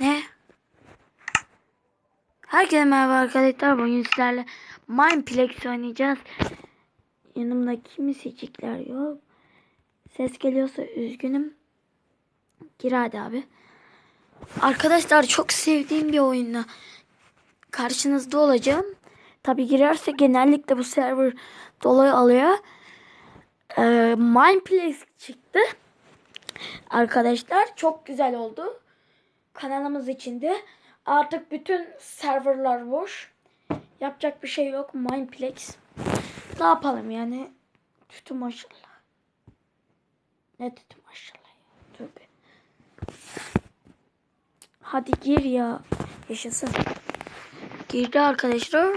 Ne? Herkese merhaba arkadaşlar. Bugün sizlerle Mineplex oynayacağız. Yanımda kimi seçikler yok. Ses geliyorsa üzgünüm. Gir hadi abi. Arkadaşlar çok sevdiğim bir oyunla karşınızda olacağım. Tabi girerse genellikle bu server dolayı alıyor. Ee, Mineplex çıktı. Arkadaşlar çok güzel oldu. Kanalımız içinde. Artık bütün serverlar boş. Yapacak bir şey yok. Mineplex. Ne yapalım yani? Tütü maşallah. Ne tütü maşallah ya. Tövbe. Hadi gir ya. Yaşasın. Girdi arkadaşlar.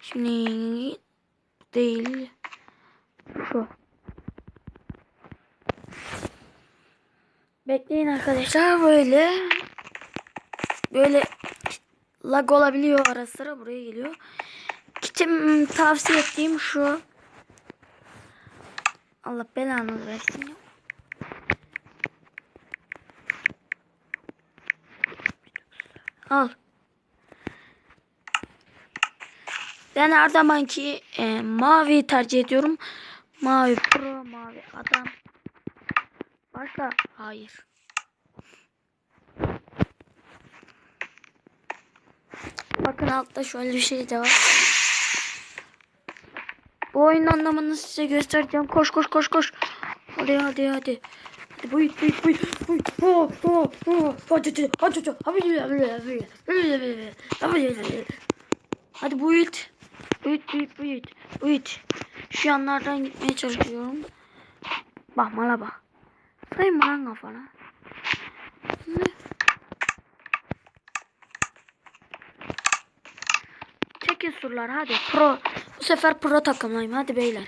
Şimdi değil. Şu. Bekleyin arkadaşlar böyle. Böyle lag olabiliyor ara sıra buraya geliyor. Kitim tavsiye ettiğim şu. Allah belanı versin. Al. Ben her zamanki e, mavi tercih ediyorum. Mavi pro, mavi adam. Başla. Hayır. Bakın altta şöyle bir şey de var. Bu oyunun anlamını size göstereceğim. Koş koş koş koş. Hadi hadi hadi. Hadi buyut buyut buyut. buyut. Oh, oh, oh. Hadi hadi hadi hadi. Hadi buyut. Buyut buyut buyut. Buyut. Şu yanlardan gitmeye çalışıyorum. Bak mala bak. Sayın bana kafana. Çekin surlar hadi. Pro. Bu sefer pro takımlayım hadi beyler.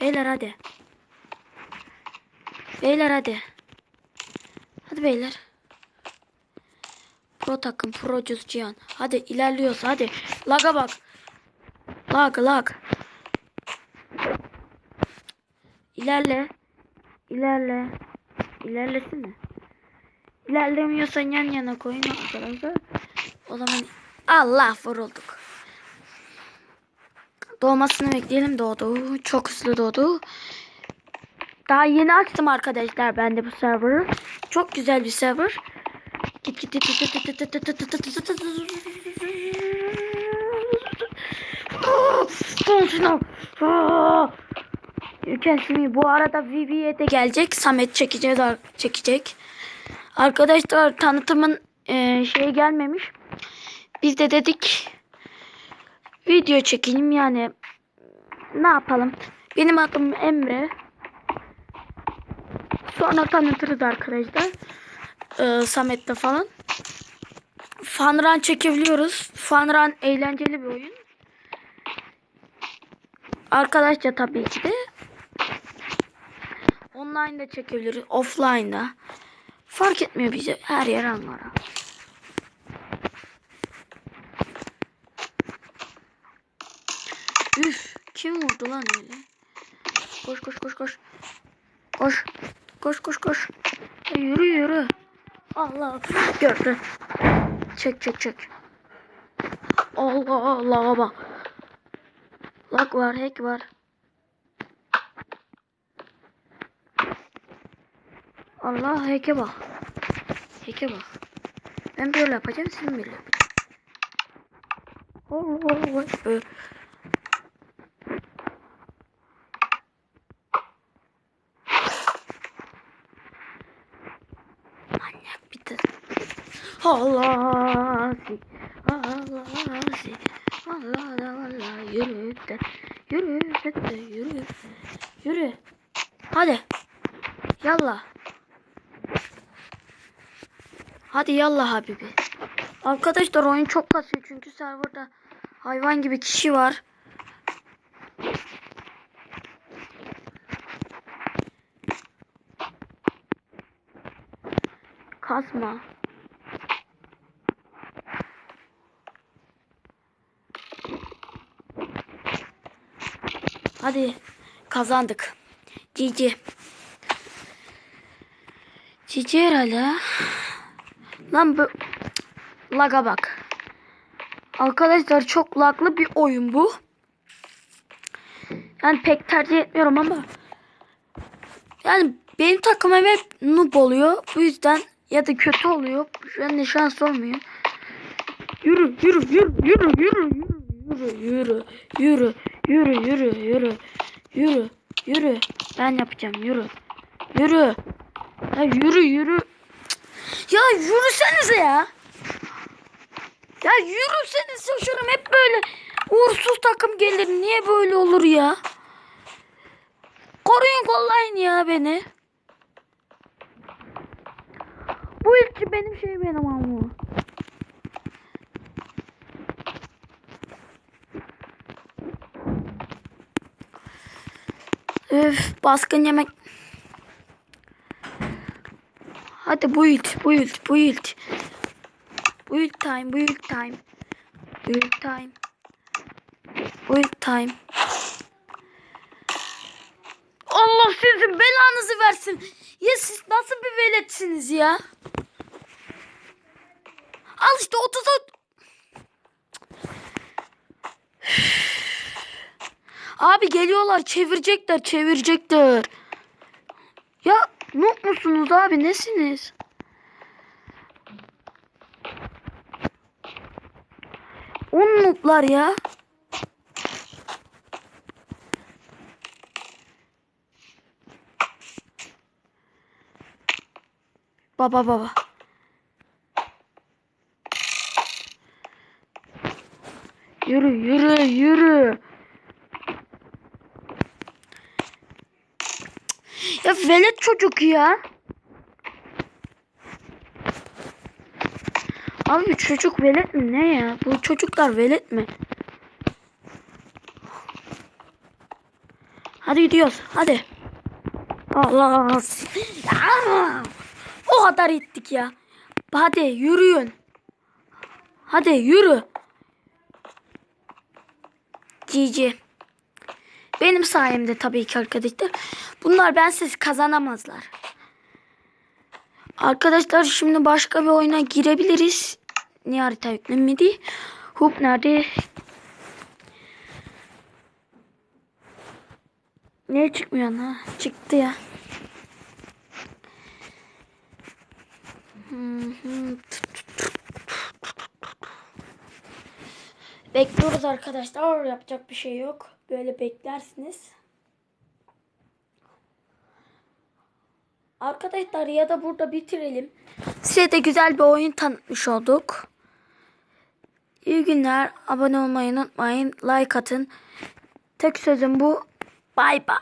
Beyler hadi. Beyler hadi. Hadi beyler. Pro takım procus Cihan. Hadi ilerliyoruz hadi. Laga bak. Lag lag. İlerle. İlerle. İlerlesene. İlerlemiyorsan yan yana koyun arkadaşlar. O zaman Allah vurulduk. Doğmasını bekleyelim doğdu. Çok hızlı doğdu. Daha yeni açtım arkadaşlar ben de bu server'ı. Çok güzel bir server. Git git git git git git git git git git Kendisini bu arada VB'ye de gelecek. Samet çekeceğiz çekecek. Arkadaşlar tanıtımın e, şeyi gelmemiş. Biz de dedik video çekelim yani ne yapalım. Benim adım Emre. Sonra tanıtırız arkadaşlar. Ee, Samet'te falan. Funrun çekebiliyoruz. Funrun eğlenceli bir oyun. Arkadaşça tabii ki de. Online de çekebiliriz. Offline da. Fark etmiyor bize. Her yer Ankara. Üf. Kim vurdu lan öyle? Koş koş koş koş. Koş. Koş koş koş. Yürü yürü. Allah. Gördü. Çek çek çek. Allah Allah bak. Lag var, hack var. Allah hack'e bak. Hack'e bak. Ben böyle yapacağım, sen böyle yapacaksın. Allah Allah. Böyle. Manyak bir de. Allah Allah Allah Allah yürü de yürü de yürü yürü. Hadi. Yallah. Hadi yallah habibi. Arkadaşlar oyun çok kasıyor çünkü serverda hayvan gibi kişi var. Kasma Hadi kazandık. Cici. Cici herhalde. Lan bu Laga bak. Arkadaşlar çok laglı bir oyun bu. Yani pek tercih etmiyorum ama yani benim takımım hep noob oluyor. Bu yüzden ya da kötü oluyor. Şu an şans olmuyor. Yürü yürü yürü yürü yürü yürü yürü yürü yürü yürü yürü yürü. Yürü ben yapacağım yürü. Yürü. Ya yürü yürü. Ya yürüsenize ya. Ya yürüseniz şaşırım hep böyle uğursuz takım gelir. Niye böyle olur ya? Koruyun kollayın ya beni. Bu ilki benim şey benim ama Öf baskın yemek. Hadi build build build. Build time build time. Build time. Build time. Allah sizin belanızı versin. Ya siz nasıl bir veletsiniz ya? Al işte 30 Abi geliyorlar çevirecekler çevirecekler. Ya noob musunuz abi nesiniz? On nooblar ya. Baba baba. Yürü yürü yürü. Ya velet çocuk ya. Abi çocuk velet mi ne ya? Bu çocuklar velet mi? Hadi gidiyoruz. Hadi. Allah. Ya, o kadar gittik ya. Hadi yürüyün. Hadi yürü. Cici. Benim sayemde tabii ki arkadaşlar. Bunlar bensiz kazanamazlar. Arkadaşlar şimdi başka bir oyuna girebiliriz. Niye harita yüklenmedi? Hoop nerede? Niye çıkmıyor ha? Çıktı ya. Bekliyoruz arkadaşlar. Yapacak bir şey yok. Böyle beklersiniz. Arkadaşlar ya da burada bitirelim. Size de güzel bir oyun tanıtmış olduk. İyi günler. Abone olmayı unutmayın. Like atın. Tek sözüm bu. Bay bay.